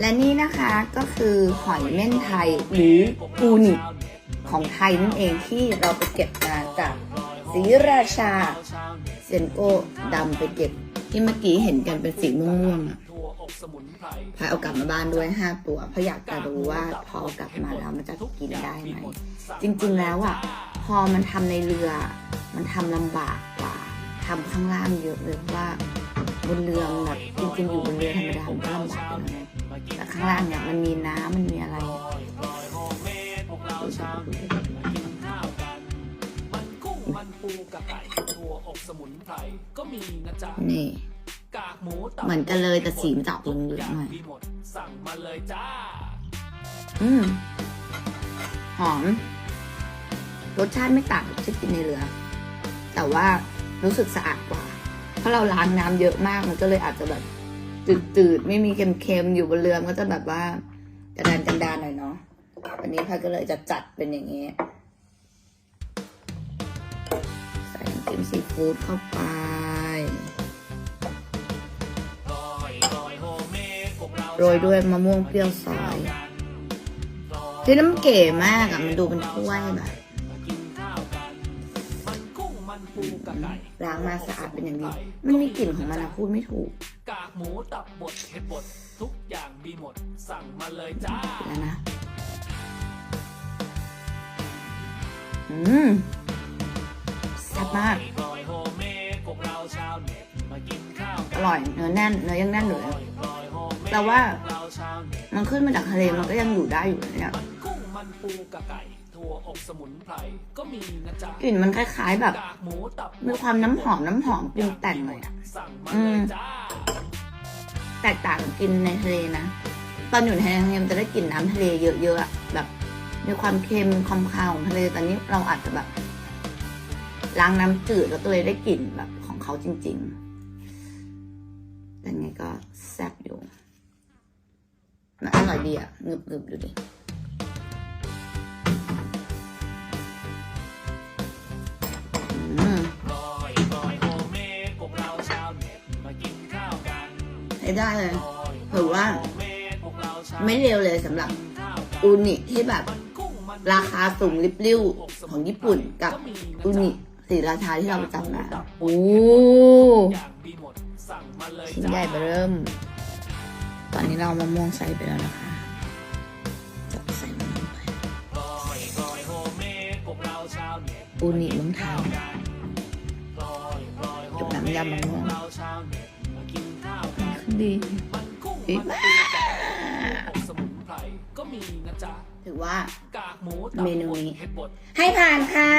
และนี่นะคะก็คือหอยเม่นไทยหรือปูนิของไทยนั่นเองที่เราไปเก็บมาจากศรีราชาเซนโก้ดำไปเก็บ ที่เมื่อกี้เห็นกันเป็นสีม่วงๆอะพายเอากลับมาบ้านด้วยห้าตัว เพราะอยากจะรู้ว่าพอกลับมาแล้วมันจะกินได้ไหม จริงๆแล้วอะ พอมันทำในเรือ มันทำลำบากกว่าทำข้างล่างเยอะเลยเพราะว่าบนเรือแบบจริงๆอยู่บนเรือธรรมดามันก็ลำบากอยู่แล้วไง แต่ข้างล่างเนี่ยมันมีน้ำมันมีอะไรมันปูกระไก่ตัวอบสมุนไพรก็มีนะจ๊ะนี่กากหมูตับเหมือนกันเลยแต่สีมันจะออกเหลืองๆหน่อยสั่งมาเลยจ้า อืมหอม รสชาติไม่ต่างกับที่กินในเรือ แต่ว่ารู้สึกสะอาดกว่า เพราะเราล้างน้ำเยอะมากมันก็เลยอาจจะแบบ จืดๆ ไม่มีเค็มๆ อยู่บนเรือมันก็จะแบบว่ากระดานกันดานหน่อยเนาะวันนี้พายก็เลยจะจัดเป็นอย่างนี้ ใส่น้ำจิ้มซีฟู้ดเข้าไปโรยด้วยมะม่วงเปรี้ยวซอยเฮ้ยแล้วมันเก๋มากอะมันดูเป็นถ้วยแบบล้างมาสะอาดเป็นอย่างดี มันมีกลิ่นของมันนะพูดไม่ถูก กากหมูตับบดเห็ดบดทุกอย่างมีหมด สั่งมาเลยจ้า แล้วนะ อืมแซ่บมากลอยโฮเมดพวกเราชาวเน็ตมากินข้าวอร่อย เนื้อแน่น เนื้อยังแน่นอยู่เลยลอยโฮเมดแต่ว่าเราชาวเน็ตมันขึ้นมาจากทะเลมันก็ยังอยู่ได้อยู่นะเนี่ย มันกุ้งมันปูกระไก่ถั่วอบสมุนไพรก็มีนะจ๊ะกลิ่นมันคล้ายๆแบบ กากหมูตับมีความน้ำหอมน้ำหอมปรุงแต่งหน่อยอะ สั่งมาเลยจ้า แตกต่างกินในทะเลนะ ตอนอยู่ในทะเลมันจะได้กลิ่นน้ำทะเลเยอะๆอะแบบมีความเค็มความคาวของทะเลแต่นี้เราอาจจะแบบล้างน้ำจืดแล้วก็เลยได้กลิ่นแบบของเขาจริง ๆ แต่ไงก็แซ่บอยู่มันอร่อยดีอะงึบๆดูดิ ใช้ได้เลยถือว่าโฮเมดพวกเราชาวเลยสำหรับอูนิที่แบบ ราคาสูงริบลิ่วของญี่ปุ่นกับอูนิสีราชาที่เราจับมาโอ้ชิ้นใหญ่เริ่ม ตอนนี้เรามะม่วงใส่ไปแล้วนะคะจับใส่มะม่วงไปอยลอยโฮเมดพวกเราชาวเน็ตอูนิเมืองไทยลอยลอยโฮกับน้ำยำมะม่วง ดีมันกุ้งดีมันมากปูกระไก่อบสมุนไพรก็มีนะจ๊ะถือว่ากากหมูตับเมนูนี้บดเห็ดบดให้ผ่านค่ะ